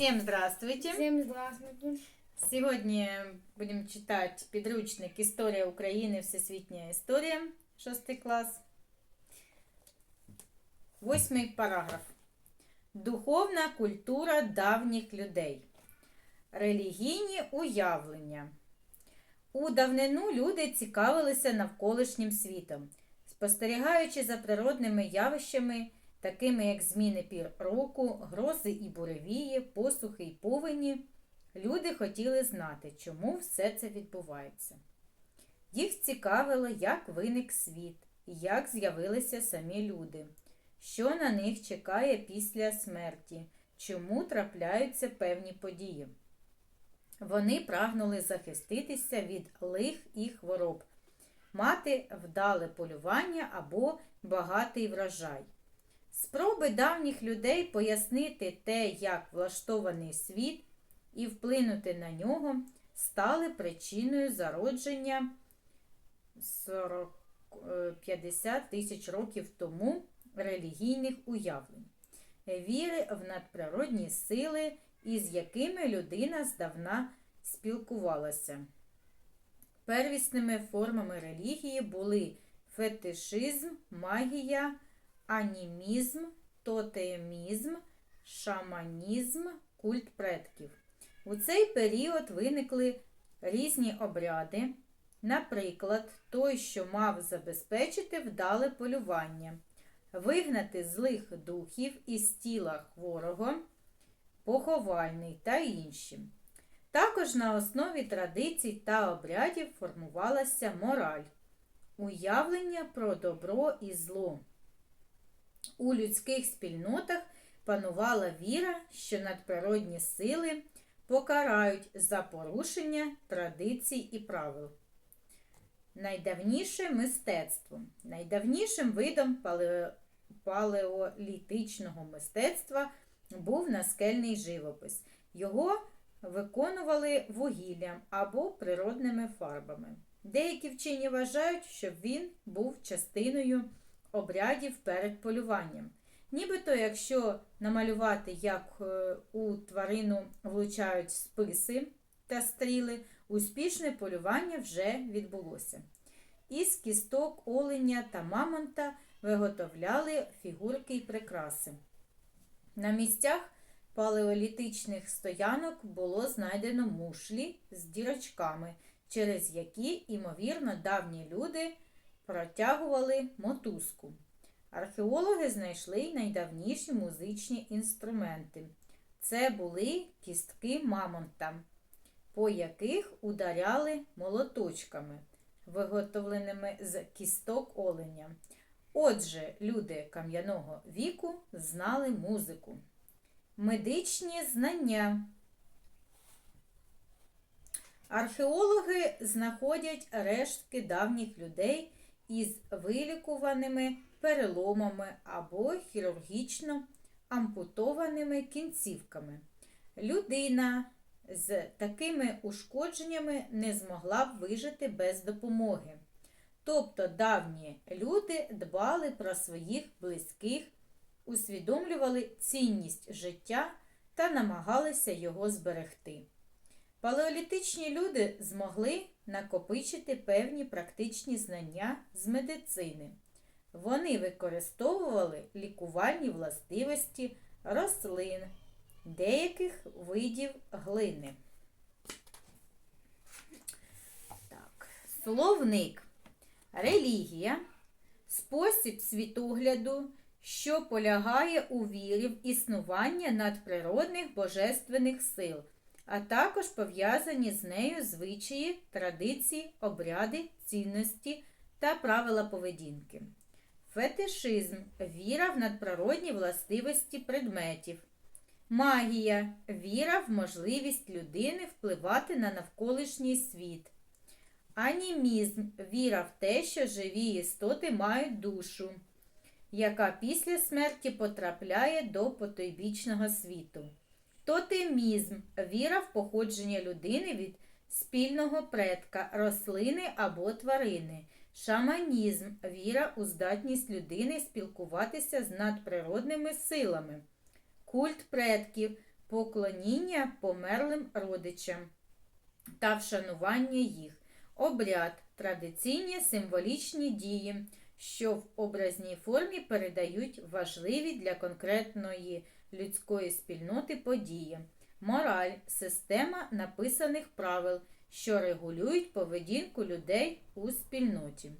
Всем здравствуйте! Всем здравствуйте. Сегодня будем читать подручник «История Украины. Всесвітня історія», 6 клас. Восьмий параграф. Духовна культура давніх людей. Релігійні уявлення. У давнину люди цікавилися навколишнім світом, спостерігаючи за природними явищами, такими як зміни пір року, грози і буревії, посухи і повені. Люди хотіли знати, чому все це відбувається. Їх цікавило, як виник світ як з'явилися самі люди, що на них чекає після смерті, чому трапляються певні події. Вони прагнули захиститися від лих і хвороб, мати вдале полювання або багатий врожай. Спроби давніх людей пояснити те, як влаштований світ, і вплинути на нього стали причиною зародження 40, е, 50 тисяч років тому релігійних уявлень, віри в надприродні сили, із якими людина здавна спілкувалася. Первісними формами релігії були фетишизм, магія, анімізм, тотемізм, шаманізм, культ предків. У цей період виникли різні обряди, наприклад, той, що мав забезпечити вдале полювання, вигнати злих духів із тіла хворого, поховальний та інші. Також на основі традицій та обрядів формувалася мораль, уявлення про добро і зло. У людських спільнотах панувала віра, що надприродні сили покарають за порушення традицій і правил. Найдавніше мистецтво. Найдавнішим видом пале... палеолітичного мистецтва був наскельний живопис. Його виконували вугіллям або природними фарбами. Деякі вчені вважають, що він був частиною обрядів перед полюванням. Нібито, якщо намалювати, як е, у тварину влучають списи та стріли, успішне полювання вже відбулося. Із кісток оленя та мамонта виготовляли фігурки й прикраси. На місцях палеолітичних стоянок було знайдено мушлі з дірочками, через які, ймовірно, давні люди протягували мотузку. Археологи знайшли найдавніші музичні інструменти. Це були кістки мамонта, по яких ударяли молоточками, виготовленими з кісток оленя. Отже, люди кам'яного віку знали музику. Медичні знання. Археологи знаходять рештки давніх людей із вилікуваними переломами або хірургічно ампутованими кінцівками. Людина з такими ушкодженнями не змогла б вижити без допомоги. Тобто давні люди дбали про своїх близьких, усвідомлювали цінність життя та намагалися його зберегти. Палеолітичні люди змогли накопичити певні практичні знання з медицини. Вони використовували лікувальні властивості рослин, деяких видів глини. Так. Словник. Релігія спосіб світогляду, що полягає у вірі в існування надприродних божественних сил, а також пов'язані з нею звичаї, традиції, обряди, цінності та правила поведінки. Фетишизм віра в надприродні властивості предметів. Магія віра в можливість людини впливати на навколишній світ. Анімізм віра в те, що живі істоти мають душу, яка після смерті потрапляє до потойбічного світу. Тотемізм віра в походження людини від спільного предка, рослини або тварини. Шаманізм віра у здатність людини спілкуватися з надприродними силами. Культ предків поклоніння померлим родичам та вшанування їх. Обряд традиційні символічні дії, що в образній формі передають важливі для конкретної людської спільноти події. Мораль система написаних правил, що регулюють поведінку людей у спільноті.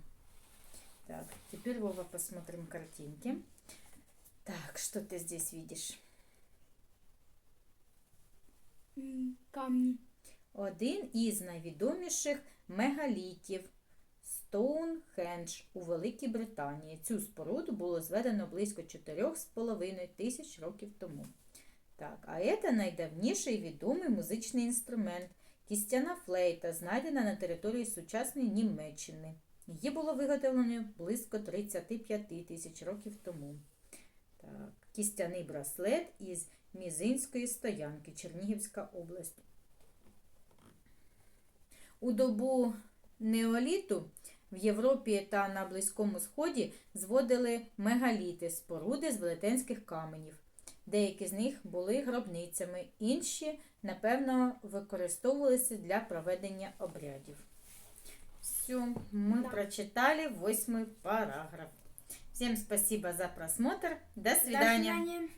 Так, теперь, Вова, посмотрим картинки. Так, что ты здесь видишь? М, Камні. Один із найвідоміших мегалітів Стоунхендж у Великій Британії. Цю споруду було зведено близько 4,5 тисяч років тому. Так, а це найдавніший відомий музичний інструмент кістяна флейта, знайдена на території сучасної Німеччини. Її було виготовлено близько 35 тисяч років тому. Так, кістяний браслет із Мізинської стоянки, Чернігівська область. У добу неоліту в Європі та на Близькому Сході зводили мегаліти споруди з велетенських каменів. Деякі з них були гробницями, інші, напевно, використовувалися для проведення обрядів. Все, мы Да. прочитали восьмой параграф. Всем спасибо за просмотр. До До свидания. свидання.